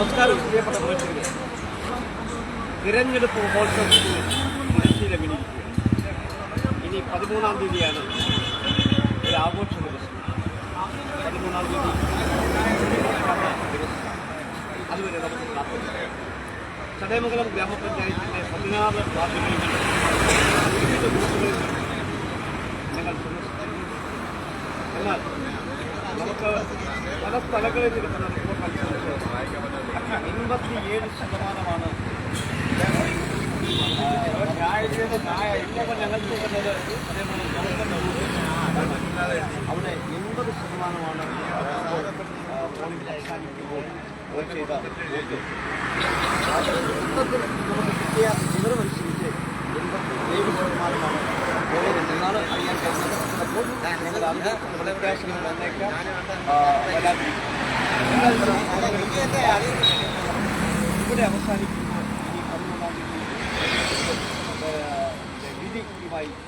നമസ്കാരം. പ്രിയപ്പെട്ട പ്രേക്ഷകരെ തിരഞ്ഞെടുപ്പ് മഹോത്സവത്തിന് തിരശ്ശീലമിനിയിരിക്കുകയാണ് ഇനി പതിമൂന്നാം തീയതിയാണ് ഒരു ആഘോഷ ദിവസം. പതിമൂന്നാം തീയതി അതുവരെ നമുക്ക് ചടയമംഗലം ഗ്രാമപഞ്ചായത്തിന്റെ പതിനാറ് വാർഡുകളിൽ വിവിധ ബൂത്തുകളിൽ ഞങ്ങൾ എന്നാൽ നമുക്ക് പല സ്ഥലങ്ങളിൽ കിട്ടുന്ന റിപ്പോർട്ട് അനുസരിച്ച് എൺപത്തിയേഴ് ശതമാനമാണ് ഇപ്പോൾ ഞങ്ങൾ നോക്കുന്നത് അതേപോലെ അവിടെ എൺപത് ശതമാനമാണ് പോളിംഗ് അവസാനിക്കുമ്പോൾ വോട്ട് ചെയ്ത വോട്ട്. മൊത്തത്തിൽ നമുക്ക് കിട്ടിയ വിവരമനുസരിച്ച് എൺപത്തിയേഴ് ശതമാനമാണ് പോളിംഗ് എന്നാണ് അറിയാൻ കഴിഞ്ഞത് അപ്പോൾ ഞങ്ങൾ അതിന് വ്യത്യാസങ്ങൾ വന്നേക്കാം. ഇവിടെ അവസാനിക്കുമ്പോൾ ഇനി പതിനൊന്നാം തീയതി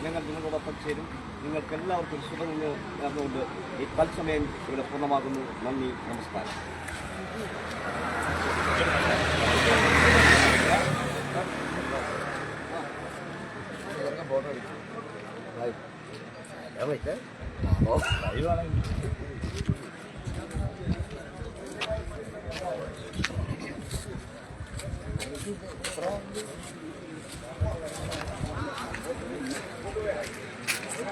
ഞങ്ങൾ നിങ്ങളോടൊപ്പം ചേരും നിങ്ങൾക്ക് എല്ലാവർക്കും ശുഭങ്ങൾ നേർന്നുകൊണ്ട് ഈ തത്സമയം ഇവിടെ പൂർണമാകുന്നു നന്ദി നമസ്കാരം ലൈവാണെങ്കിൽ Pronto.